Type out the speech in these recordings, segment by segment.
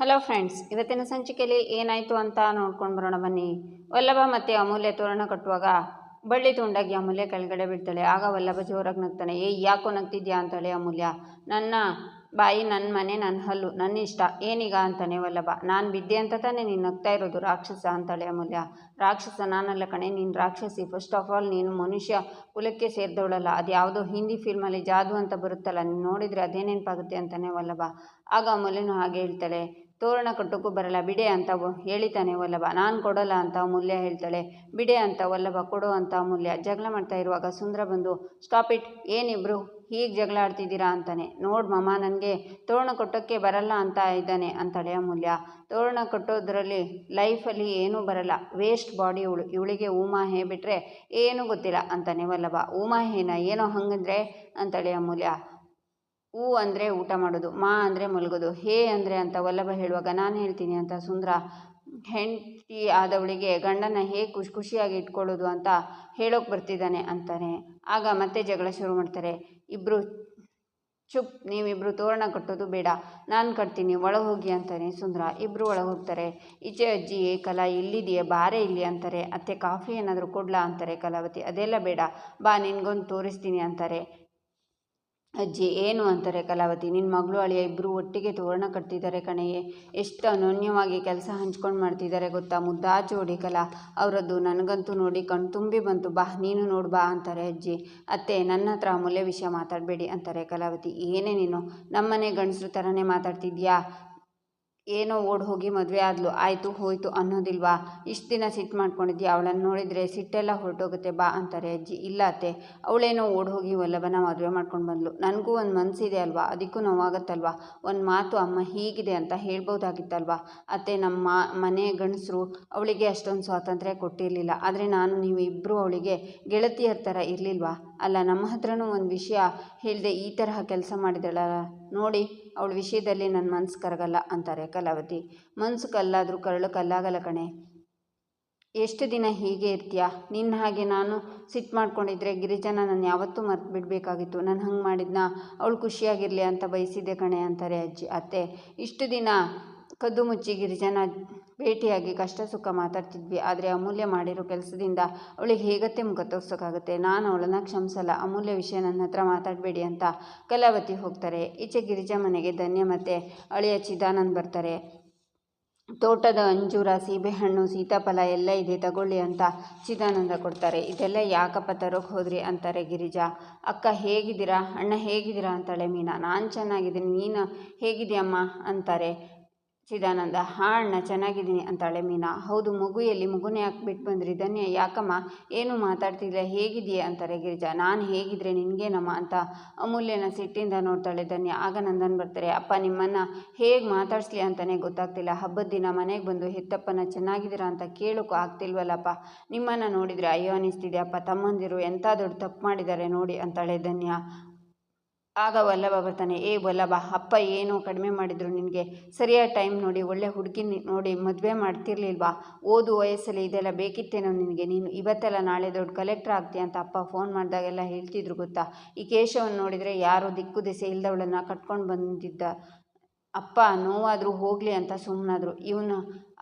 Hello friends ಇವತ್ತಿನ ಸಂಚಿಕೆಯಲ್ಲಿ ಏನಾಯಿತು ಅಂತ ನೋಡ್ಕೊಂಡು ಬರೋಣ ಬನ್ನಿ. ವಲ್ಲಭ ಮತ್ತೆ ಅಮೂಲ್ಯ ತೋರಣ ಕಟ್ಟುವಾಗ ಬಳ್ಳಿ ತುಂಡಾಗಿ ಅಮೂಲ್ಯ ಕೆಳಗಡೆ ಬಿಡ್ತಾಳೆ ಆಗ ವಲ್ಲಭ ಜೋರಾಗಿ ನಗ್ತಾನೆ. ಏ ಯಾಕೋ ನಗ್ತಿದ್ಯಾ ಅಂತಾಳೆ ಅಮೂಲ್ಯ. ನನ್ನ ಬಾಯಿ ನನ್ನ ಮನೆ ನನ್ನ ಹಲ್ಲು, ನನ್ನ ಇಷ್ಟ. ಏನೀಗ ಅಂತಾನೆ ವಲ್ಲಭ. ನಾನು ಬಿದ್ದೆ ಅಂತ ತಾನೇ ನೀನು ನಗ್ತಾ ಇರೋದು, ರಾಕ್ಷಸ ಅಂತಾಳೆ ಅಮೂಲ್ಯ. ರಾಕ್ಷಸ ನಾನಲ್ಲ ಕಣೆ, ನೀನು ರಾಕ್ಷಸಿ. ಫಸ್ಟ್ ಆಫ್ ಆಲ್ ನೀನು ಮನುಷ್ಯ ಕುಲಕ್ಕೆ ಸೇರಿದವಳಲ್ಲ. ಅದು ಯಾವುದೋ ಹಿಂದಿ ಫಿಲ್ಮಲ್ಲಿ ಜಾದು ಅಂತ ಬರುತ್ತಲ್ಲ. ನೀನು ನೋಡಿದರೆ ಅದೇ ನೆನಪಾಗುತ್ತೆ ಅಂತಾನೆ ವಲ್ಲಭ. ಆಗ ಅಮೂಲ್ಯನೂ ಹಾಗೆ ಹೇಳ್ತಾಳೆ. ತೋರಣ ಕಟ್ಟೋಕ್ಕೂ ಬರಲ್ಲ. ಬಿಡೆ ಅಂತ ಹೇಳಿತಾನೆ ವಲ್ಲಭ. ನಾನು ಕೊಡಲ್ಲ ಅಂತ ಅಮೂಲ್ಯ ಹೇಳ್ತಾಳೆ. ಬಿಡೆ ಅಂತ ವಲ್ಲಭ ಕೊಡು ಅಂತ ಅಮೂಲ್ಯ ಜಗಳ ಮಾಡ್ತಾ ಇರುವಾಗ ಸುಂದರ ಬಂದು ಸ್ಟಾಪ್ ಇಟ್ ಏನಿಬ್ರು? ಹೀಗೆ ಜಗಳ ಆಡ್ತಿದ್ದೀರಾ? ಅಂತಾನೆ. ನೋಡು ಮಮ್ಮ ನನಗೆ ತೋರಣ ಕೊಟ್ಟಕ್ಕೆ ಬರಲ್ಲ ಅಂತ ಇದ್ದಾನೆ ಅಂತಾಳೆ ಅಮೂಲ್ಯ ತೋರಣ ಕಟ್ಟೋದ್ರಲ್ಲಿ ಲೈಫಲ್ಲಿ ಏನೂ ಬರಲ್ಲ. ವೇಸ್ಟ್ ಬಾಡಿ ಇವಳು. ಇವಳಿಗೆ ಉಮಾಹೆ ಬಿಟ್ಟರೆ ಏನೂ ಗೊತ್ತಿಲ್ಲ ಅಂತಾನೆ ವಲ್ಲಭ. ಉಮಾಹೇನ ಏನೋ ಹಂಗಂದ್ರೆ? ಅಂತಾಳೆ ಅಮೂಲ್ಯ ಹೂ ಅಂದರೆ ಊಟ ಮಾಡೋದು, ಮಾ ಅಂದರೆ ಮಲಗೋದು, ಹೇ ಅಂದರೆ ಅಂತ ವಲ್ಲಭ ಹೇಳುವಾಗ ನಾನು ಹೇಳ್ತೀನಿ ಅಂತ ಸುಂದರ ಹೆಂಡತಿ ಆದವಳಿಗೆ ಗಂಡನ ಹೇಗೆ ಖುಷಿ ಖುಷಿಯಾಗಿ ಇಟ್ಕೊಳ್ಳೋದು ಅಂತ ಹೇಳೋಕೆ ಬರ್ತಿದ್ದಾನೆ ಅಂತಾನೆ. ಆಗ ಮತ್ತೆ ಜಗಳ ಶುರು ಮಾಡ್ತಾರೆ. ಇಬ್ಬರು ಚುಪ್ ನೀವಿಬ್ಬರು ತೋರಣ ಕಟ್ಟೋದು ಬೇಡ, ನಾನು ಕಟ್ತೀನಿ, ಒಳಗೆ ಹೋಗಿ ಅಂತಾನೆ ಸುಂದರ. ಇಬ್ಬರು ಒಳಗೆ ಹೋಗ್ತಾರೆ. ಈಚೆ ಅಜ್ಜಿ ಕಲಾ, ಇಲ್ಲಿದೆಯೇ, ಬಾರೆ ಇಲ್ಲಿ ಅಂತಾರೆ. ಅತ್ತೆ ಕಾಫಿ ಏನಾದರೂ ಕೊಡ್ಲಾ ಅಂತಾರೆ ಕಲಾವತಿ. ಅದೆಲ್ಲ ಬೇಡ, ಬಾ ನಿನ್ಗೊಂದು ತೋರಿಸ್ತೀನಿ ಅಂತಾರೆ. ಅಜ್ಜಿ, ಏನು ಅಂತಾರೆ ಕಲಾವತಿ? ನಿನ್ನ ಮಗಳು ಅಳಿಯ ಇಬ್ಬರು ಒಟ್ಟಿಗೆ ತೋರಣ ಕಟ್ತಿದ್ದಾರೆ ಕಣೆಯೇ ಎಷ್ಟು ಅನನ್ಯವಾಗಿ ಕೆಲಸ ಹಂಚ್ಕೊಂಡು ಮಾಡ್ತಿದ್ದಾರೆ ಗೊತ್ತಾ? ಮುದ್ದಾ ಜೋಡಿ ಕಲಾ. ಅವರದ್ದು ನನಗಂತೂ ನೋಡಿ ಕಣ್ ತುಂಬಿ ಬಂತು. ಬಾ, ನೀನು ನೋಡು ಬಾ ಅಂತಾರೆ ಅಜ್ಜಿ. ಅತ್ತೆ, ನನ್ನ ಹತ್ರ ಅಮೂಲ್ಯ ವಿಷಯ ಮಾತಾಡಬೇಡಿ ಅಂತಾರೆ ಕಲಾವತಿ. ಏನೇ ನೀನು, ನಮ್ಮನೆ ಗಂಡಸ್ರ ಥರನೇ ಮಾತಾಡ್ತಿದ್ಯಾ? ಏನೋ ಓಡಿ ಹೋಗಿ ಮದುವೆ ಆದ್ಲು, ಆಯಿತು ಹೋಯ್ತು ಅನ್ನೋದಿಲ್ವಾ? ಇಷ್ಟು ದಿನ ಸಿಟ್ಟು ಮಾಡ್ಕೊಂಡಿದ್ಯಾ? ಅವಳನ್ನು ನೋಡಿದರೆ ಸಿಟ್ಟೆಲ್ಲ ಹೊರಟೋಗುತ್ತೆ ಬಾ ಅಂತಾರೆ ಅಜ್ಜಿ. ಇಲ್ಲ ಅತ್ತೆ, ಅವಳೇನೋ ಓಡಿ ಹೋಗಿ ವಲ್ಲಭನ ಮದುವೆ ಮಾಡ್ಕೊಂಡು ಬಂದ್ಲು. ನನಗೂ ಒಂದು ಮನಸ್ಸಿದೆ ಅಲ್ವಾ? ಅದಕ್ಕೂ ನೋವಾಗತ್ತಲ್ವಾ? ಒಂದು ಮಾತು ಅಮ್ಮ ಹೀಗಿದೆ ಅಂತ ಹೇಳ್ಬೋದಾಗಿತ್ತಲ್ವಾ? ಅತ್ತೆ ನಮ್ಮ ಮನೆ ಗಂಡಸರು ಅವಳಿಗೆ ಅಷ್ಟೊಂದು ಸ್ವಾತಂತ್ರ್ಯ ಕೊಟ್ಟಿರಲಿಲ್ಲ. ಆದರೆ ನಾನು, ನೀವು ಇಬ್ಬರು ಅವಳಿಗೆ ಗೆಳತಿಯರ ಥರ ಇರಲಿಲ್ವಾ? ಅಲ್ಲ, ನಮ್ಮ ಹತ್ರನೂ ಒಂದು ವಿಷಯ ಹೇಳಿದೆ ಈ ತರಹ ಕೆಲಸ ಮಾಡಿದಳಲ್ಲ. ನೋಡಿ, ಅವಳ ವಿಷಯದಲ್ಲಿ ನನ್ನ ಮನಸ್ಸು ಕರಗಲ್ಲ ಅಂತಾರೆ ಕಲಾವತಿ. ಮನಸ್ಸು ಕಲ್ಲಾದರೂ ಕರಳು ಕಲ್ಲಾಗಲ್ಲ ಕಣೆ. ಎಷ್ಟು ದಿನ ಹೀಗೆ ಇರ್ತೀಯಾ? ನಿನ್ನ ಹಾಗೆ ನಾನು ಸಿಟ್ ಮಾಡ್ಕೊಂಡಿದ್ರೆ ಗಿರಿಜನ ನಾನು ಯಾವತ್ತೂ ಮರ್ತು ಬಿಡಬೇಕಾಗಿತ್ತು. ನಾನು ಹಂಗೆ ಮಾಡಿದ್ನ? ಅವಳು ಖುಷಿಯಾಗಿರಲಿ ಅಂತ ಬಯಸಿದ್ದೆ ಕಣೆ, ಅಂತಾರೆ ಅಜ್ಜಿ. ಅತ್ತೆ, ಇಷ್ಟು ದಿನ ಕದ್ದು ಮುಚ್ಚಿ ಗಿರಿಜನ ಭೇಟಿಯಾಗಿ ಕಷ್ಟ ಸುಖ ಮಾತಾಡ್ತಿದ್ವಿ. ಆದರೆ ಅಮೂಲ್ಯ ಮಾಡಿರೋ ಕೆಲಸದಿಂದ ಅವಳಿಗೆ ಹೇಗತ್ತೆ ಮುಖ ತೋರ್ಸೋಕ್ಕಾಗುತ್ತೆ ನಾನು ಅವಳನ್ನು ಕ್ಷಮಿಸಲ್ಲ. ಅಮೂಲ್ಯ ವಿಷಯ ನನ್ನ ಹತ್ರ ಮಾತಾಡಬೇಡಿ ಅಂತ ಕಲಾವತಿ ಹೋಗ್ತಾರೆ. ಈಚೆ ಗಿರಿಜಾ ಮನೆಗೆ ಧನ್ಯ ಮತ್ತೆ ಅಳಿಯ ಚಿದಾನಂದ್ ಬರ್ತಾರೆ. ತೋಟದ ಅಂಜೂರ, ಸೀಬೆಹಣ್ಣು, ಸೀತಾಫಲ ಎಲ್ಲ ಇದೆ, ತಗೊಳ್ಳಿ ಅಂತ ಚಿದಾನಂದ ಕೊಡ್ತಾರೆ. ಇದೆಲ್ಲ ಯಾಕಪ್ಪ ತರೋಕೆ ಹೋದ್ರಿ ಅಂತಾರೆ ಗಿರಿಜಾ. ಅಕ್ಕ, ಹೇಗಿದ್ದೀರಾ? ಅಣ್ಣ ಹೇಗಿದ್ದೀರಾ ಅಂತಾಳೆ ಮೀನಾ. ನಾನು ಚೆನ್ನಾಗಿದ್ದೀನಿ. ನೀನು ಹೇಗಿದೆಯಮ್ಮ ಅಂತಾರೆ. ಚಿದಾನಂದ ಹಾಣ್ಣ ಚೆನ್ನಾಗಿದ್ದೀನಿ ಅಂತಾಳೆ ಮೀನಾ. ಹೌದು ಮಗು ಎಲ್ಲಿ ಮಗುನೇ ಯಾಕೆ ಬಿಟ್ಟು ಬಂದ್ರಿ, ಧನ್ಯ. ಯಾಕಮ್ಮ? ಏನು ಮಾತಾಡ್ತಿಲ್ಲ ಹೇಗಿದೆಯಾ ಅಂತಾರೆ ಗಿರಿಜಾ. ನಾನು ಹೇಗಿದ್ರೆ ನಿನಗೇನಮ್ಮ? ಅಂತ ಅಮೂಲ್ಯನ ಸಿಟ್ಟಿಂದ ನೋಡ್ತಾಳೆ ಧನ್ಯ. ಆಗ ನಂದನ್ ಬರ್ತಾರೆ, ಅಪ್ಪ, ನಿಮ್ಮನ್ನು ಹೇಗೆ ಮಾತಾಡಿಸ್ಲಿ ಅಂತಲೇ ಗೊತ್ತಾಗ್ತಿಲ್ಲ. ಹಬ್ಬದ ದಿನ ಮನೆಗೆ ಬಂದು, ಹೆತ್ತಪ್ಪನ ಚೆನ್ನಾಗಿದ್ದೀರಾ? ಅಂತ ಕೇಳೋಕ್ಕೂ ಆಗ್ತಿಲ್ವಲ್ಲಪ್ಪ. ನಿಮ್ಮನ್ನು ನೋಡಿದರೆ, ಅಯ್ಯೋ, ಅನಿಸ್ತಿದೆ. ಅಪ್ಪ, ತಮ್ಮಂದಿರು ಎಂಥ ದೊಡ್ಡ ತಪ್ಪು ಮಾಡಿದ್ದಾರೆ ನೋಡಿ ಅಂತಾಳೆ ಧನ್ಯ. ಆಗ ವಲ್ಲಭ ಬರ್ತಾನೆ, ಏ ವಲ್ಲಭ, ಅಪ್ಪ ಏನು ಕಡಿಮೆ ಮಾಡಿದ್ರು ನಿನಗೆ? ಸರಿಯಾದ ಟೈಮ್ ನೋಡಿ, ಒಳ್ಳೆ ಹುಡುಗಿ ನೋಡಿ ಮದುವೆ ಮಾಡ್ತಿರ್ಲಿಲ್ವಾ? ಓದು ವಯಸ್ಸಲ್ಲಿ ಇದೆಲ್ಲ ಬೇಕಿತ್ತೇನೋ ನಿನಗೆ? ನೀನು ಇವತ್ತೆಲ್ಲ ನಾಳೆ ದೊಡ್ಡ ಕಲೆಕ್ಟರ್ ಆಗ್ತೀಯ ಅಂತ ಅಪ್ಪ ಫೋನ್ ಮಾಡಿದಾಗೆಲ್ಲ ಹೇಳ್ತಿದ್ರು ಗೊತ್ತಾ? ಈ ಕೇಶವನ್ನು ನೋಡಿದರೆ ಯಾರೋ ದಿಕ್ಕು ದಿಸೆ ಇಲ್ಲದವಳನ್ನು ಕಟ್ಕೊಂಡು ಬಂದಿದ್ದ. ಅಪ್ಪ, ನೋವಾದರೂ ಹೋಗಲಿ ಅಂತ ಸುಮ್ಮನಾದರು ಇವನು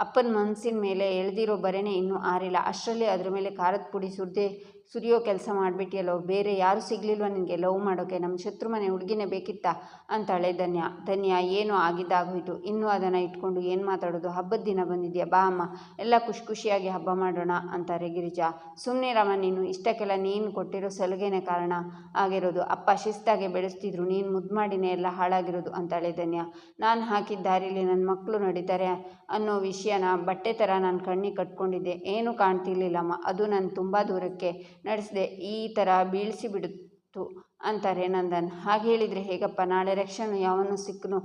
ಅಪ್ಪನ ಮನಸ್ಸಿನ ಮೇಲೆ ಎಳೆದಿರೋ ಬರೆನೇ ಇನ್ನೂ ಆರಿಲ್ಲ. ಅಷ್ಟರಲ್ಲಿ ಅದರ ಮೇಲೆ ಖಾರದ ಪುಡಿ ಸುರಿದೇ ಸುರಿಯೋ ಕೆಲಸ ಮಾಡಿಬಿಟ್ಟಿಯಲ್ಲೋ ಬೇರೆ ಯಾರೂ ಸಿಗಲಿಲ್ವ ನಿನಗೆ? ಲವ್ ಮಾಡೋಕ್ಕೆ ನಮ್ಮ ಶತ್ರು ಮನೆ ಹುಡುಗಿನೇ ಬೇಕಿತ್ತಾ? ಅಂತಾಳೆ ಧನ್ಯ. ಧನ್ಯ, ಏನೋ ಆಗಿದ್ದಾಗೋಯ್ತು ಇನ್ನೂ ಅದನ್ನು ಇಟ್ಕೊಂಡು ಏನು ಮಾತಾಡೋದು? ಹಬ್ಬದ ದಿನ ಬಂದಿದೆಯಾ? ಬಾ ಅಮ್ಮ. ಎಲ್ಲ ಖುಷಿ ಖುಷಿಯಾಗಿ ಹಬ್ಬ ಮಾಡೋಣ, ಅಂತಾರೆ ಗಿರಿಜಾ. ಸುಮ್ಮನೆ ರಮ ನೀನು. ಇಷ್ಟಕ್ಕೆಲ್ಲ ನೀನು ಕೊಟ್ಟಿರೋ ಸಲುಗೆನೇ ಕಾರಣ ಆಗಿರೋದು. ಅಪ್ಪ ಶಿಸ್ತಾಗೆ ಬೆಳೆಸ್ತಿದ್ರು. ನೀನು ಮುದ್ದು ಮಾಡಿನೇ ಎಲ್ಲ ಹಾಳಾಗಿರೋದು, ಅಂತಾಳೆ ಧನ್ಯ. ನಾನು ಹಾಕಿದ ದಾರಿಲಿ ನನ್ನ ಮಕ್ಕಳು ನಡೀತಾರೆ ಅನ್ನೋ ವಿಷಯನ ಬಟ್ಟೆ ಥರ ನಾನು ಕಣ್ಣಿಗೆ ಕಟ್ಕೊಂಡಿದ್ದೆ. ಏನೂ ಕಾಣ್ತಿರ್ಲಿಲ್ಲಮ್ಮ. ಅದು ನಾನು ತುಂಬ ದೂರಕ್ಕೆ ನಡೆಸಿದೆ. ಈ ಥರ ಬೀಳಿಸಿಬಿಡುತ್ತು ಅಂತಾರೆ ನಂದನ್. ಹಾಗೆ ಹೇಳಿದರೆ ಹೇಗಪ್ಪ, ನಾಳೆ ರಕ್ಷಣೆ ಯಾವನು ಸಿಕ್ಕನು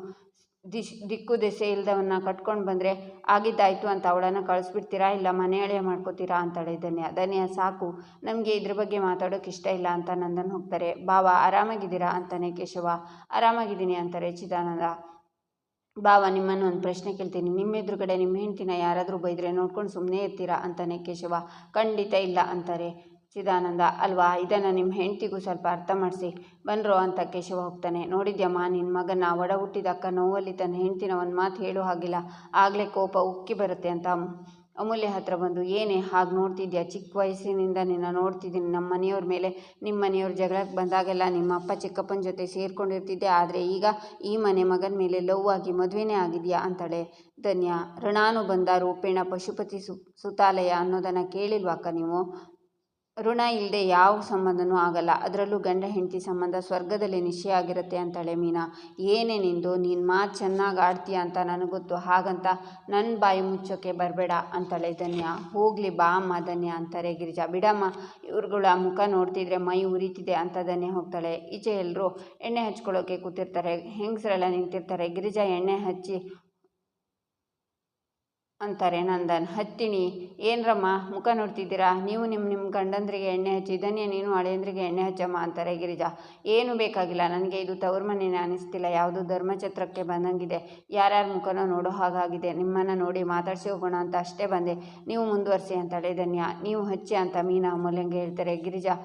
ದಿಶ್, ದಿಕ್ಕು ದೆಸೆ ಇಲ್ಲದವನ್ನ ಕಟ್ಕೊಂಡು ಬಂದರೆ ಆಗಿದ್ದಾಯಿತು ಅಂತ ಅವಳನ್ನು ಕಳಿಸ್ಬಿಡ್ತೀರಾ ಇಲ್ಲ ಮನೆ ಅಳಿಯ ಮಾಡ್ಕೋತೀರಾ ಅಂತಾಳೆ ಧನ್ಯ ಧನ್ಯ ಸಾಕು. ನಮಗೆ ಇದ್ರ ಬಗ್ಗೆ ಮಾತಾಡೋಕೆ ಇಷ್ಟ ಇಲ್ಲ ಅಂತ ನಂದನ್ ಹೋಗ್ತಾರೆ. ಬಾವ ಆರಾಮಾಗಿದ್ದೀರಾ ಅಂತಾನೆ ಕೇಶವ. ಆರಾಮಾಗಿದ್ದೀನಿ ಅಂತಾರೆ ಚಿದಾನಂದ. ಬಾವ ನಿಮ್ಮನ್ನು ಒಂದು ಪ್ರಶ್ನೆ ಕೇಳ್ತೀನಿ. ನಿಮ್ಮ ಎದುರುಗಡೆ ನಿಮ್ಮ ಹೆಂಡ್ತಿನ ಯಾರಾದರೂ ಬೈದರೆ ನೋಡ್ಕೊಂಡು ಸುಮ್ಮನೆ ಇರ್ತೀರಾ ಅಂತಾನೆ ಕೇಶವ. ಖಂಡಿತ ಇಲ್ಲ ಅಂತಾರೆ. ಚಿದಾನಂದ, ಅಲ್ವಾ? ಇದನ್ನು ನಿಮ್ಮ ಹೆಂಡತಿಗೂ ಸ್ವಲ್ಪ ಅರ್ಥ ಮಾಡಿಸಿ. ಬನ್ರೋ ಅಂತ ಕೇಶವ ಹೋಗ್ತಾನೆ. ನೋಡಿದ್ಯಮ್ಮ ನಿನ್ನ ಮಗನ ಒಡ ಹುಟ್ಟಿದ ಅಕ್ಕ ನೋವಲ್ಲಿ ತನ್ನ ಹೆಂಡ್ತಿನ ಒಂದು ಮಾತು ಹೇಳೋ ಹಾಗಿಲ್ಲ. ಆಗಲೇ ಕೋಪ ಉಕ್ಕಿ ಬರುತ್ತೆ ಅಂತ ಅಮೂಲ್ಯ ಹತ್ರ ಬಂದು, ಏನೇ, ಹಾಗೆ ನೋಡ್ತಿದ್ಯಾ? ಚಿಕ್ಕ ವಯಸ್ಸಿನಿಂದ ನಿನ್ನ ನೋಡ್ತಿದ್ದೀನಿ. ನಮ್ಮ ಮನೆಯವ್ರ ಮೇಲೆ ನಿಮ್ಮ ಮನೆಯವ್ರ ಜಗಳಕ್ಕೆ ಬಂದಾಗೆಲ್ಲ ನಿಮ್ಮ ಅಪ್ಪ ಚಿಕ್ಕಪ್ಪನ ಜೊತೆ ಸೇರಿಕೊಂಡಿರ್ತಿದ್ದೆ. ಆದರೆ ಈಗ ಈ ಮನೆ ಮಗನ ಮೇಲೆ ಲವ್ ಆಗಿ ಮದುವೆನೇ ಆಗಿದೆಯಾ? ಅಂತಾಳೆ ಧನ್ಯ. ಋಣಾನುಬಂಧ ರೂಪೇಣ ಪಶುಪತಿ ಸು, ಸುತಾಲಯ ಅನ್ನೋದನ್ನು ಕೇಳಿಲ್ವಾ ಅಕ್ಕ ನೀವು? ಋಣ ಇಲ್ಲದೆ ಯಾವ ಸಂಬಂಧನೂ ಆಗಲ್ಲ. ಅದರಲ್ಲೂ ಗಂಡ, ಹೆಂಡತಿ ಸಂಬಂಧ ಸ್ವರ್ಗದಲ್ಲಿ ನಿಶ್ಚಯ ಆಗಿರುತ್ತೆ ಅಂತಾಳೆ ಮೀನಾ. ಏನೇ ನಿಂದು, ನೀನು ಮಾತು ಚೆನ್ನಾಗಿ ಆಡ್ತೀಯ ಅಂತ ನನಗೆ ಗೊತ್ತು. ಹಾಗಂತ ನನ್ನ ಬಾಯಿ ಮುಚ್ಚೋಕ್ಕೆ ಬರಬೇಡ ಅಂತಾಳೆ ಧನ್ಯ. ಹೋಗಲಿ ಬಾ ಅಮ್ಮ ಧನ್ಯ ಅಂತಾರೆ ಗಿರಿಜಾ. ಬಿಡಮ್ಮ, ಇವ್ರುಗಳ ಮುಖ ನೋಡ್ತಿದ್ರೆ ಮೈ ಉರಿತಿದೆ ಅಂತ ಧನ್ಯ ಹೋಗ್ತಾಳೆ. ಈಚೆ ಎಲ್ಲರೂ ಎಣ್ಣೆ ಹಚ್ಕೊಳ್ಳೋಕೆ ಕೂತಿರ್ತಾರೆ. ಹೆಂಗಸರೆಲ್ಲ ನಿಂತಿರ್ತಾರೆ. ಗಿರಿಜಾ ಎಣ್ಣೆ ಹಚ್ಚಿ ಅಂತಾರೆ ನಂದನ್. ಹತ್ತಿಣಿ ಏನ್ರಮ್ಮ ಮುಖ ನೋಡ್ತಿದ್ದೀರಾ? ನೀವು ನಿಮ್ಮ ನಿಮ್ಮ ಗಂಡಂದ್ರಿಗೆ ಎಣ್ಣೆ ಹಚ್ಚಿ, ಧನ್ಯ, ನೀನು ಹಳೆಯಂದ್ರಿಗೆ ಎಣ್ಣೆ ಹಚ್ಚಮ್ಮ ಅಂತಾರೆ ಗಿರಿಜಾ. ಏನು ಬೇಕಾಗಿಲ್ಲ, ನನಗೆ ಇದು ತವ್ರ ಮನೇನೆ ಅನಿಸ್ತಿಲ್ಲ. ಯಾವುದು ಧರ್ಮಛತ್ರಕ್ಕೆ ಬಂದಂಗಿದೆ. ಯಾರ್ಯಾರ ಮುಖನ ನೋಡೋ ಹಾಗಾಗಿದೆ. ನಿಮ್ಮನ್ನು ನೋಡಿ ಮಾತಾಡ್ಸಿ ಹೋಗೋಣ ಅಂತ ಅಷ್ಟೇ ಬಂದೆ. ನೀವು ಮುಂದುವರಿಸಿ ಅಂತಾಳೆ ಧನ್ಯ. ನೀವು ಹಚ್ಚಿ ಅಂತ ಮೀನಾ ಅಮೂಲ್ಯಂಗೆ ಹೇಳ್ತಾರೆ ಗಿರಿಜಾ.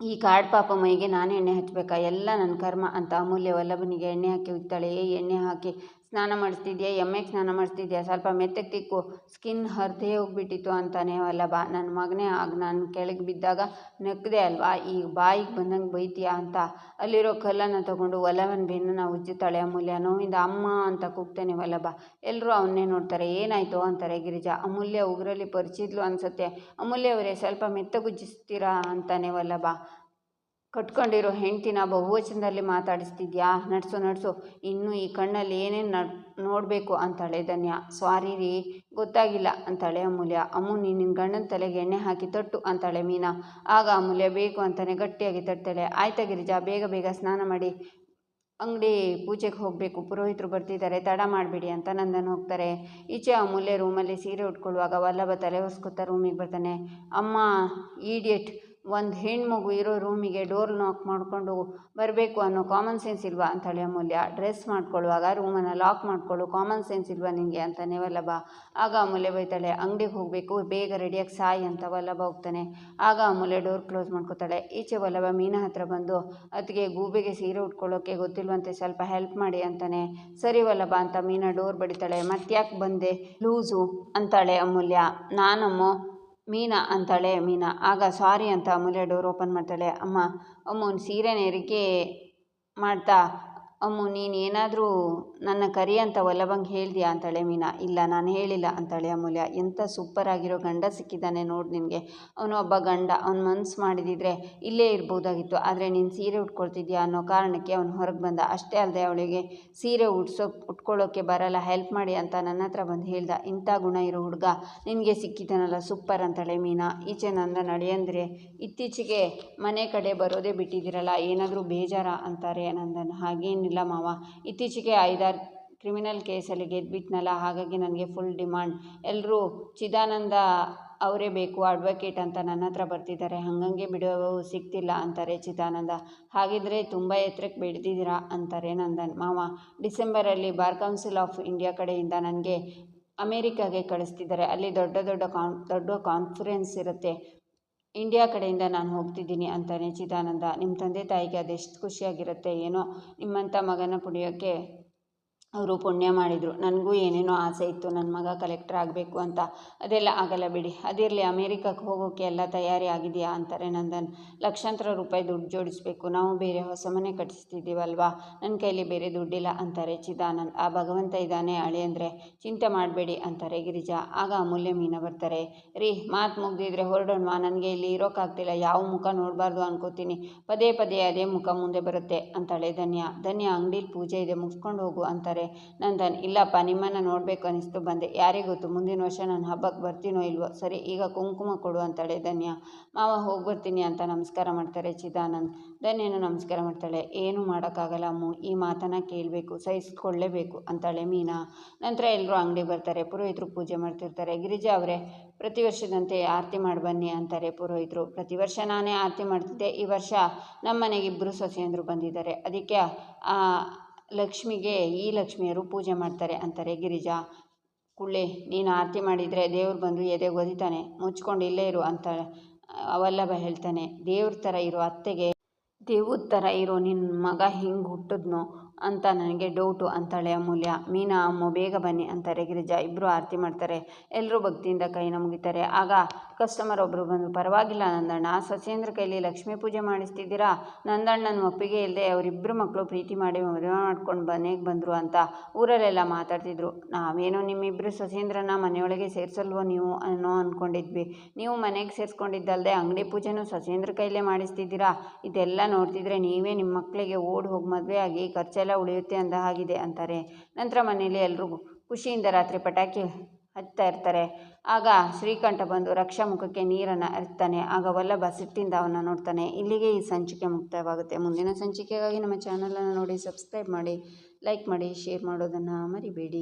ಈ ಕಾಡ್ ಪಾಪ ಮೈಗೆ ನಾನು ಎಣ್ಣೆ ಹಚ್ಚಬೇಕಾ ಎಲ್ಲ ನನ್ನ ಕರ್ಮ ಅಂತ ಅಮೂಲ್ಯ ವಲ್ಲಭನಿಗೆ ಎಣ್ಣೆ ಹಾಕಿ ಹೋಗ್ತಾಳೆ ಏ ಎಣ್ಣೆ ಹಾಕಿ ಸ್ನಾನ ಮಾಡಿಸ್ತಿದ್ಯಾ? ಎಮ್ಮೆಗೆ ಸ್ನಾನ ಮಾಡಿಸ್ತಿದ್ಯಾ? ಸ್ವಲ್ಪ ಮೆತ್ತಗೆ ತಿಕ್ಕು. ಸ್ಕಿನ್ ಹರಿದೇ ಹೋಗ್ಬಿಟ್ಟಿತ್ತು ಅಂತಾನೆ ಬಾ. ನನ್ನ ಮಗನೇ ಆಗ ನಾನು ಕೆಳಗೆ ಬಿದ್ದಾಗ ನಕ್ಕದೆ ಅಲ್ವಾ? ಈಗ ಬಾಯಿಗೆ ಬಂದಂಗೆ ಬೈತೀಯಾ ಅಂತ. ಅಲ್ಲಿರೋ ಕಲ್ಲನ್ನು ತಗೊಂಡು ಒಲವನ್ನು ಬೆನ್ನನ್ನು ಉಜ್ಜುತ್ತಾಳೆ ಅಮೂಲ್ಯ. ನೋವಿಂದ ಅಮ್ಮ ಅಂತ ಕೂಗ್ತಾನೆ ವಲ್ಲಭ ಎಲ್ಲರೂ ಅವನ್ನೇ ನೋಡ್ತಾರೆ. ಏನಾಯಿತು ಅಂತಾರೆ ಗಿರಿಜಾ. ಅಮೂಲ್ಯ ಉಗ್ರಲ್ಲಿ ಪರಿಚಿದ್ಲು ಅನಿಸುತ್ತೆ. ಅಮೂಲ್ಯ ಅವರೇ, ಸ್ವಲ್ಪ ಮೆತ್ತಗುಜ್ಜಿಸ್ತೀರಾ ಅಂತಾನೆ ವಲ್ಲಭ ಕಟ್ಕೊಂಡಿರೋ ಹೆಂಡ್ತಿನ ಬಹುವಚನದಲ್ಲಿ ಮಾತಾಡಿಸ್ತಿದ್ಯಾ? ನಡ್ಸು ನಡ್ಸು. ಇನ್ನು ಈ ಕಣ್ಣಲ್ಲಿ ಏನೇನು ನಡ್, ನೋಡಬೇಕು? ಅಂತಾಳೆ ಧನ್ಯ. ಸ್ವಾರಿ ರೀ, ಗೊತ್ತಾಗಿಲ್ಲ, ಅಂತಾಳೆ ಅಮೂಲ್ಯ. ಅಮ್ಮು, ನೀನು ನಿನ್ನ ಗಂಡನ ತಲೆಗೆ ಎಣ್ಣೆ ಹಾಕಿ ತಟ್ಟು, ಅಂತಾಳೆ ಮೀನಾ. ಆಗ ಅಮೂಲ್ಯ ಬೇಕು ಅಂತಾನೆ ಗಟ್ಟಿಯಾಗಿ ತಟ್ತಾಳೆ. ಆಯ್ತಾ ಗಿರಿಜಾ, ಬೇಗ ಬೇಗ ಸ್ನಾನ ಮಾಡಿ. ಅಂಗಡಿ ಪೂಜೆಗೆ ಹೋಗಬೇಕು. ಪುರೋಹಿತರು ಬರ್ತಿದ್ದಾರೆ. ತಡ ಮಾಡಬೇಡಿ ಅಂತ ನಂದನ್ ಹೋಗ್ತಾರೆ. ಈಚೆ ಅಮೂಲ್ಯ ರೂಮಲ್ಲಿ ಸೀರೆ ಉಟ್ಕೊಳ್ಳುವಾಗ ವಲ್ಲಭ ತಲೆ ಒರೆಸ್ಕೊತಾ ರೂಮಿಗೆ ಬರ್ತಾನೆ. ಅಮ್ಮ ಈಡಿಯಟ್ ಒಂದು ಹೆಣ್ಮಗು ಇರೋ ರೂಮಿಗೆ ಡೋರ್ ನಾಕ್ ಮಾಡಿಕೊಂಡು ಬರಬೇಕು ಅನ್ನೋ ಕಾಮನ್ ಸೆನ್ಸ್ ಇಲ್ವಾ ಅಂತಾಳೆ ಅಮೂಲ್ಯ. ಡ್ರೆಸ್ ಮಾಡ್ಕೊಳ್ಳುವಾಗ ರೂಮನ್ನು ಲಾಕ್ ಮಾಡಿಕೊಳ್ಳು. ಕಾಮನ್ ಸೆನ್ಸ್ ಇಲ್ವಾ ನಿನಗೆ ಅಂತಾನೆ ವಲ್ಲಭ. ಆಗ ಅಮೂಲ್ಯ ಬೈತಾಳೆ, ಅಂಗಡಿಗೆ ಹೋಗಬೇಕು, ಬೇಗ ರೆಡಿಯಾಗಿ ಸಾಯಿ ಅಂತ ವಲ್ಲಭ ಹೋಗ್ತಾನೆ. ಆಗ ಅಮೂಲ್ಯ ಡೋರ್ ಕ್ಲೋಸ್ ಮಾಡ್ಕೋತಾಳೆ. ಈಚೆ ವಲ್ಲಭ ಮೀನಾ ಹತ್ರ ಬಂದು ಅದಕ್ಕೆ ಗೂಬೆಗೆ ಸೀರೆ ಉಟ್ಕೊಳ್ಳೋಕೆ ಗೊತ್ತಿಲ್ವಂತೆ ಸ್ವಲ್ಪ ಹೆಲ್ಪ್ ಮಾಡಿ ಅಂತಾನೆ. ಸರಿ ವಲ್ಲಭ ಅಂತ ಮೀನಾ ಡೋರ್ ಬಡಿತಾಳೆ. ಮತ್ತ್ಯಾಕೆ ಬಂದೆ? ಲೂಸು ಅಂತಾಳೆ ಅಮೂಲ್ಯ. ನಾನಮ್ಮೋ ಮೀನಾ ಅಂತಾಳೆ, ಮೀನಾ. ಆಗ ಸಾರಿ ಅಂತ ಅಮೂಲ್ಯ ಡೋರ್ ಓಪನ್ ಮಾಡ್ತಾಳೆ. ಅಮ್ಮ ಅಮ್ಮನ ಸೀರೆನ ಏರಿಕೆ ಮಾಡ್ತಾ ಅಮ್ಮು, ನೀನು ಏನಾದರೂ ನನ್ನ ಕರಿ ಅಂತ ವಲ್ಲಭಂಗೆ ಹೇಳ್ದಿಯಾ ಅಂತಾಳೆ ಮೀನಾ. ಇಲ್ಲ, ನಾನು ಹೇಳಿಲ್ಲ ಅಂತಾಳೆ ಅಮೂಲ್ಯ. ಎಂಥ ಸೂಪರ್ ಆಗಿರೋ ಗಂಡ ಸಿಕ್ಕಿದ್ದಾನೆ ನೋಡಿ ನಿನಗೆ. ಅವನು ಒಬ್ಬ ಗಂಡ, ಅವ್ನು ಮನ್ಸು ಮಾಡಿದಿದ್ರೆ ಇಲ್ಲೇ ಇರ್ಬೋದಾಗಿತ್ತು. ಆದರೆ ನೀನು ಸೀರೆ ಉಟ್ಕೊಳ್ತಿದ್ಯಾ ಅನ್ನೋ ಕಾರಣಕ್ಕೆ ಅವನು ಹೊರಗೆ ಬಂದ. ಅಷ್ಟೇ ಅಲ್ಲದೆ ಅವಳಿಗೆ ಸೀರೆ ಉಟ್ಸೋ ಉಟ್ಕೊಳ್ಳೋಕ್ಕೆ ಬರಲ್ಲ ಹೆಲ್ಪ್ ಮಾಡಿ ಅಂತ ನನ್ನ ಹತ್ರ ಬಂದು ಹೇಳ್ದ. ಇಂಥ ಗುಣ ಇರೋ ಹುಡುಗ ನಿನಗೆ ಸಿಕ್ಕಿದ್ದಾನಲ್ಲ ಸೂಪರ್ ಅಂತಾಳೆ ಮೀನಾ. ಈಚೆ ನಂದ ನಡೆಯಂದ್ರೆ ಇತ್ತೀಚೆಗೆ ಮನೆ ಕಡೆ ಬರೋದೇ ಬಿಟ್ಟಿದ್ದೀರಲ್ಲ, ಏನಾದರೂ ಬೇಜಾರ ಅಂತಾರೆ ನಂದನ್. ಹಾಗೇನಿಲ್ಲ. ಮಾವ. ಇತ್ತೀಚೆಗೆ ಐದಾರು ಕ್ರಿಮಿನಲ್ ಕೇಸಲ್ಲಿ ಗೆದ್ಬಿಟ್ನಲ್ಲ, ಹಾಗಾಗಿ ನನಗೆ ಫುಲ್ ಡಿಮಾಂಡ್ ಎಲ್ಲರೂ ಚಿದಾನಂದ ಅವರೇ ಬೇಕು ಅಡ್ವೊಕೇಟ್ ಅಂತ ನನ್ನ ಹತ್ರ ಬರ್ತಿದ್ದಾರೆ. ಹಾಗಂಗೆ ಬಿಡೋ ಸಿಗ್ತಿಲ್ಲ ಅಂತಾರೆ ಚಿದಾನಂದ. ಹಾಗಿದ್ರೆ ತುಂಬ ಎತ್ತರಕ್ಕೆ ಬೆಳೆದಿದ್ದೀರಾ ಅಂತಾರೆ ನಂದನ್. ಮಾವ, ಡಿಸೆಂಬರಲ್ಲಿ ಬಾರ್ ಕೌನ್ಸಿಲ್ ಆಫ್ ಇಂಡಿಯಾ ಕಡೆಯಿಂದ ನನಗೆ ಅಮೇರಿಕಾಗೆ ಕಳಿಸ್ತಿದ್ದಾರೆ. ಅಲ್ಲಿ ದೊಡ್ಡ ದೊಡ್ಡ ಕಾನ್, ದೊಡ್ಡ ಕಾನ್ಫರೆನ್ಸ್ ಇರುತ್ತೆ. ಇಂಡಿಯಾ ಕಡೆಯಿಂದ ನಾನು ಹೋಗ್ತಿದ್ದೀನಿ ಅಂತಾನೆ ಚಿದಾನಂದ ನಿಮ್ಮ ತಂದೆ ತಾಯಿಗೆ ಅದೆಷ್ಟು ಖುಷಿಯಾಗಿರುತ್ತೆ, ಏನೋ ನಿಮ್ಮಂಥ ಮಗನ ಪುಡಿಯೋಕ್ಕೆ ಅವರು ಪುಣ್ಯ ಮಾಡಿದರು. ನನಗೂ ಏನೇನೋ ಆಸೆ ಇತ್ತು. ನನ್ನ ಮಗ ಕಲೆಕ್ಟರ್ ಆಗಬೇಕು ಅಂತ. ಅದೆಲ್ಲ ಆಗಲ್ಲ ಬಿಡಿ. ಅದಿರಲಿ ಅಮೇರಿಕಕ್ಕೆ ಹೋಗೋಕ್ಕೆ ಎಲ್ಲ ತಯಾರಿ ಆಗಿದೆಯಾ ಅಂತಾರೆ ನಂದನ್. ಲಕ್ಷಾಂತರ ರೂಪಾಯಿ ದುಡ್ಡು ಜೋಡಿಸ್ಬೇಕು. ನಾವು ಬೇರೆ ಹೊಸ ಮನೆ ಕಟ್ಟಿಸ್ತಿದ್ದೀವಲ್ವಾ ನನ್ನ ಕೈಲಿ ಬೇರೆ ದುಡ್ಡಿಲ್ಲ ಅಂತಾರೆ ಚಿದಾನಂದ್. ಆ ಭಗವಂತ ಇದ್ದಾನೆ ಅಳಿ ಅಂದರೆ ಚಿಂತೆ ಮಾಡಬೇಡಿ ಅಂತಾರೆ ಗಿರಿಜಾ. ಆಗ ಅಮೂಲ್ಯ ಮೀನ ಬರ್ತಾರೆ. ರೀ, ಮಾತು ಮುಗ್ದಿದ್ರೆ ಹೊರಡೋಣವಾ? ನನಗೆ ಇಲ್ಲಿ ಇರೋಕ್ಕಾಗ್ತಿಲ್ಲ ಯಾವ ಮುಖ ನೋಡಬಾರ್ದು ಅನ್ಕೋತೀನಿ. ಪದೇ ಪದೇ ಅದೇ ಮುಖ ಮುಂದೆ ಬರುತ್ತೆ ಅಂತಾಳೆ ಧನ್ಯ. ಧನ್ಯ, ಅಂಗಡೀಲಿ ಪೂಜೆ ಇದೆ. ಮುಗಿಸ್ಕೊಂಡು ಹೋಗು ಅಂತಾರೆ. ನಂದನ್ ಇಲ್ಲಪ್ಪ, ನಿಮ್ಮನ್ನು ನೋಡಬೇಕು ಅನಿಸ್ತು, ಬಂದೆ. ಯಾರಿಗೆ ಮುಂದಿನ ವರ್ಷ ನಾನು ಹಬ್ಬಕ್ಕೆ ಬರ್ತೀನೋ ಇಲ್ವೋ? ಸರಿ, ಈಗ ಕುಂಕುಮ ಕೊಡು ಅಂತಾಳೆ ಧನ್ಯ. ಮಾವ ಹೋಗಿ ಬರ್ತೀನಿ ಅಂತ ನಮಸ್ಕಾರ ಮಾಡ್ತಾರೆ ಚಿದಾನಂದ್. ಧನ್ಯನು ನಮಸ್ಕಾರ ಮಾಡ್ತಾಳೆ. ಏನು ಮಾಡೋಕ್ಕಾಗಲ್ಲ ಅಮ್ಮು, ಈ ಮಾತನ್ನು ಕೇಳಬೇಕು, ಸಹಿಸ್ಕೊಳ್ಳೇಬೇಕು ಅಂತಾಳೆ ಮೀನಾ. ನಂತರ ಎಲ್ಲರೂ ಅಂಗಡಿ ಬರ್ತಾರೆ, ಪುರೋಹಿತರು ಪೂಜೆ ಮಾಡ್ತಿರ್ತಾರೆ. ಗಿರಿಜಾ ಅವರೇ, ಪ್ರತಿ ವರ್ಷದಂತೆ ಆರತಿ ಮಾಡಿ ಬನ್ನಿ ಅಂತಾರೆ ಪುರೋಹಿತರು. ಪ್ರತಿ ವರ್ಷ ನಾನೇ ಆರತಿ ಮಾಡ್ತಿದ್ದೆ, ಈ ವರ್ಷ ನಮ್ಮ ಮನೆಗೆ ಇಬ್ಬರು ಸೊಸೆಯಂದರು ಬಂದಿದ್ದಾರೆ. ಅದಕ್ಕೆ ಲಕ್ಷ್ಮಿಗೆ ಈ ಲಕ್ಷ್ಮಿಯರು ಪೂಜೆ ಮಾಡ್ತಾರೆ ಅಂತಾರೆ. ಗಿರಿಜಾ ಕುಳ್ಳೆ ನೀನು ಆರತಿ ಮಾಡಿದರೆ ದೇವ್ರು ಬಂದು ಎದೆ ಒದಿತಾನೆ ಮುಚ್ಕೊಂಡು ಇಲ್ಲೇ ಇರು ಅಂತ ಅವಲ್ಲಭ ಹೇಳ್ತಾನೆ. ದೇವ್ರ ಥರ ಇರೋ, ಅತ್ತೆಗೆ ದೇವ್ರ ಥರ ಇರೋ ನಿನ್ನ ಮಗ ಹಿಂಗೆ ಹುಟ್ಟಿದ್ನೋ ಅಂತ ನನಗೆ ಡೌಟು ಅಂತಾಳೆ ಅಮೂಲ್ಯ. ಮೀನಾ, ಅಮ್ಮ, ಬೇಗ ಬನ್ನಿ ಅಂತಾರೆ ಗಿರಿಜಾ. ಇಬ್ಬರು ಆರತಿ ಮಾಡ್ತಾರೆ. ಎಲ್ಲರೂ ಭಕ್ತಿಯಿಂದ ಕೈ ಮುಗಿತಾರೆ ಆಗ ಕಸ್ಟಮರ್ ಒಬ್ಬರು ಬಂದು ಪರವಾಗಿಲ್ಲ ನಂದಣ್ಣ. ಸಸ್ಯೇಂದ್ರ ಕೈಲಿ ಲಕ್ಷ್ಮೀ ಪೂಜೆ ಮಾಡಿಸ್ತಿದ್ದೀರಾ? ನಂದಣ್ಣನ ಒಪ್ಪಿಗೆ ಇಲ್ಲದೆ ಅವರಿಬ್ಬರು ಮಕ್ಕಳು ಪ್ರೀತಿ ಮಾಡಿ ಮದುವೆ ಮಾಡ್ಕೊಂಡು ಮನೆಗೆ ಬಂದರು ಅಂತ ಊರಲ್ಲೆಲ್ಲ ಮಾತಾಡ್ತಿದ್ರು. ನಾವೇನೋ ನಿಮ್ಮಿಬ್ಬರು ಸಸ್ಯೇಂದ್ರನ ಮನೆಯೊಳಗೆ ಸೇರಿಸಲ್ವೋ ನೀವು ಅನ್ನೋ ಅಂದ್ಕೊಂಡಿದ್ವಿ ನೀವು ಮನೆಗೆ ಸೇರಿಸ್ಕೊಂಡಿದ್ದಲ್ಲದೆ ಅಂಗಡಿ ಪೂಜೆನೂ ಸಸ್ಯೇಂದ್ರ ಕೈಲೇ ಮಾಡಿಸ್ತಿದ್ದೀರಾ? ಇದೆಲ್ಲ ನೋಡ್ತಿದ್ರೆ ನೀವೇ ನಿಮ್ಮ ಮಕ್ಕಳಿಗೆ ಓಡಿ ಹೋಗಿ ಮದುವೆ ಆಗಿ ಖರ್ಚೆಲ್ಲ ಉಳಿಯುತ್ತೆ ಅಂದ ಹಾಗಿದೆ ಅಂತಾರೆ. ನಂತರ ಮನೆಯಲ್ಲಿ ಎಲ್ಲರೂ ಖುಷಿಯಿಂದ ರಾತ್ರಿ ಪಟಾಕಿ ಹಚ್ತಾ ಇರ್ತಾರೆ. ಆಗ ಶ್ರೀಕಂಠ ಬಂದು ರಕ್ಷಾ ಮುಖಕ್ಕೆ ನೀರನ್ನು ಹರಿತಾನೆ ಆಗ ವಲ್ಲಭ ಸಿಟ್ಟಿಂದ ಅವನ್ನ ನೋಡ್ತಾನೆ. ಇಲ್ಲಿಗೆ ಈ ಸಂಚಿಕೆ ಮುಕ್ತಾಯವಾಗುತ್ತೆ ಮುಂದಿನ ಸಂಚಿಕೆಗಾಗಿ ನಮ್ಮ ಚಾನಲನ್ನು ನೋಡಿ ಸಬ್ಸ್ಕ್ರೈಬ್ ಮಾಡಿ ಲೈಕ್ ಮಾಡಿ ಶೇರ್ ಮಾಡೋದನ್ನು ಮರಿಬೇಡಿ.